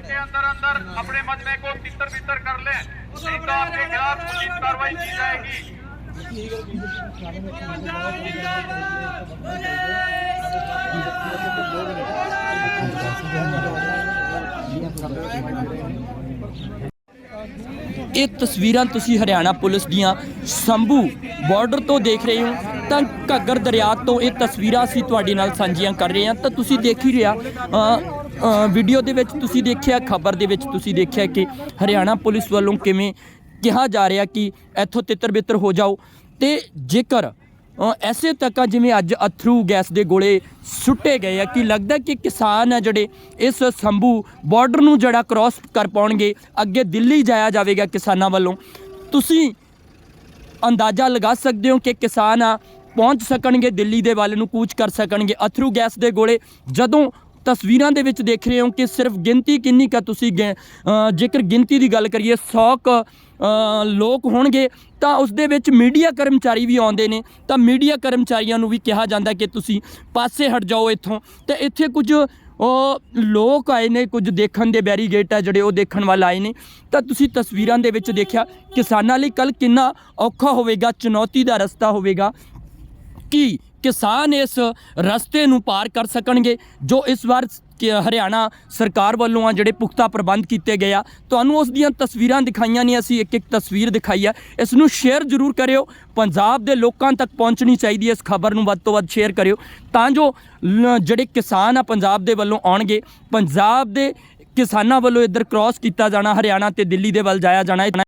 के अंदर अंदर अपने मजमे को तितर बितर कर लें नहीं तो आपके खिलाफ उचित कार्रवाई की जाएगी ਇਹ ਤਸਵੀਰਾਂ ਤੁਸੀਂ ਹਰਿਆਣਾ ਪੁਲਿਸ ਦੀਆਂ ਸੰਭੂ ਬਾਰਡਰ ਤੋਂ ਦੇਖ ਰਹੇ ਹੋ ਤਾਂ ਘੱਗਰ ਦਰਿਆ ਤੋਂ ਇਹ ਤਸਵੀਰਾਂ ਅਸੀਂ ਤੁਹਾਡੇ ਨਾਲ ਸਾਂਝੀਆਂ ਕਰ ਰਹੇ ਹਾਂ। ਤਾਂ ਤੁਸੀਂ ਦੇਖ ਹੀ ਰਿਹਾ ਵੀਡੀਓ ਦੇ ਵਿੱਚ ਤੁਸੀਂ ਦੇਖਿਆ, ਖਬਰ ਦੇ ਵਿੱਚ ਤੁਸੀਂ ਦੇਖਿਆ ਕਿ ਹਰਿਆਣਾ ਪੁਲਿਸ ਵੱਲੋਂ ਕਿਵੇਂ ਕਿਹਾ ਜਾ ਰਿਹਾ ਕਿ ਇੱਥੋਂ ਤਿੱਤਰ ਬਿੱਤਰ ਹੋ ਜਾਓ। ਤੇ ਜੇਕਰ ਐਸੇ ਤੱਕ ਜਿਵੇਂ ਅੱਜ ਅਥਰੂ ਗੈਸ ਦੇ ਗੋਲੇ ਸੁੱਟੇ ਗਏ ਆ, ਕਿ ਲੱਗਦਾ ਕਿ ਕਿਸਾਨ ਆ ਜਿਹੜੇ ਇਸ ਸੰਭੂ ਬਾਰਡਰ ਨੂੰ ਜਿਹੜਾ ਕ੍ਰਾਸ ਕਰ ਪਾਉਣਗੇ, ਅੱਗੇ ਦਿੱਲੀ ਜਾਇਆ ਜਾਵੇਗਾ ਕਿਸਾਨਾਂ ਵੱਲੋਂ। ਤੁਸੀਂ ਅੰਦਾਜ਼ਾ ਲਗਾ ਸਕਦੇ ਹੋ ਕਿ ਕਿਸਾਨ ਆ ਪਹੁੰਚ ਸਕਣਗੇ, ਦਿੱਲੀ ਦੇ ਵੱਲ ਨੂੰ ਕੂਚ ਕਰ ਸਕਣਗੇ। ਅਥਰੂ ਗੈਸ ਦੇ ਗੋਲੇ, ਜਦੋਂ ਤਸਵੀਰਾਂ ਦੇ ਵਿੱਚ ਦੇਖ ਰਹੇ ਹੋ ਕਿ ਸਿਰਫ ਗਿਣਤੀ ਕਿੰਨੀ ਕਾ ਤੁਸੀਂ ਗਿ- ਜੇਕਰ ਗਿਣਤੀ ਦੀ ਗੱਲ ਕਰੀਏ 100 ਕ ਲੋਕ ਹੋਣਗੇ, ਤਾਂ ਉਸ ਦੇ ਵਿੱਚ ਮੀਡੀਆ ਕਰਮਚਾਰੀ ਵੀ ਆਉਂਦੇ ਨੇ। ਤਾਂ ਮੀਡੀਆ ਕਰਮਚਾਰੀਆਂ ਨੂੰ ਵੀ ਕਿਹਾ ਜਾਂਦਾ ਕਿ ਤੁਸੀਂ ਪਾਸੇ ਹਟ ਜਾਓ ਇੱਥੋਂ। ਤੇ ਇੱਥੇ ਕੁਝ ਉਹ ਲੋਕ ਆਏ ਨੇ, ਕੁਝ ਦੇਖਣ ਦੇ ਬੈਰੀਗੇਟ ਆ ਜਿਹੜੇ ਉਹ ਦੇਖਣ ਵੱਲ ਆਏ ਨੇ। ਤਾਂ ਤੁਸੀਂ ਤਸਵੀਰਾਂ ਦੇ ਵਿੱਚ ਦੇਖਿਆ, ਕਿਸਾਨਾਂ ਲਈ ਕੱਲ ਕਿੰਨਾ ਔਖਾ ਹੋਵੇਗਾ, ਚੁਣੌਤੀ ਦਾ ਰਸਤਾ ਹੋਵੇਗਾ। ਕਿ ਕਿਸਾਨ ਇਸ ਰਸਤੇ ਨੂੰ ਪਾਰ ਕਰ ਸਕਣਗੇ, ਜੋ ਇਸ ਵਾਰ ਹਰਿਆਣਾ ਸਰਕਾਰ ਵੱਲੋਂ ਆ ਜਿਹੜੇ ਪੁਖਤਾ ਪ੍ਰਬੰਧ ਕੀਤੇ ਗਏ ਆ, ਤੁਹਾਨੂੰ ਉਸ ਦੀਆਂ ਤਸਵੀਰਾਂ ਦਿਖਾਈਆਂ ਨੇ, ਅਸੀਂ ਇੱਕ ਇੱਕ ਤਸਵੀਰ ਦਿਖਾਈ ਆ। ਇਸ ਨੂੰ ਸ਼ੇਅਰ ਜ਼ਰੂਰ ਕਰਿਓ, ਪੰਜਾਬ ਦੇ ਲੋਕਾਂ ਤੱਕ ਪਹੁੰਚਣੀ ਚਾਹੀਦੀ ਹੈ, ਇਸ ਖਬਰ ਨੂੰ ਵੱਧ ਤੋਂ ਵੱਧ ਸ਼ੇਅਰ ਕਰਿਓ। ਤਾਂ ਜੋ ਲ- ਜਿਹੜੇ ਕਿਸਾਨ ਆ ਪੰਜਾਬ ਦੇ ਵੱਲੋਂ ਆਉਣਗੇ, ਪੰਜਾਬ ਦੇ ਕਿਸਾਨਾਂ ਵੱਲੋਂ ਇੱਧਰ ਕ੍ਰਾਸ ਕੀਤਾ ਜਾਣਾ, ਹਰਿਆਣਾ ਤੇ ਦਿੱਲੀ ਦੇ ਵੱਲ ਜਾਇਆ ਜਾਣਾ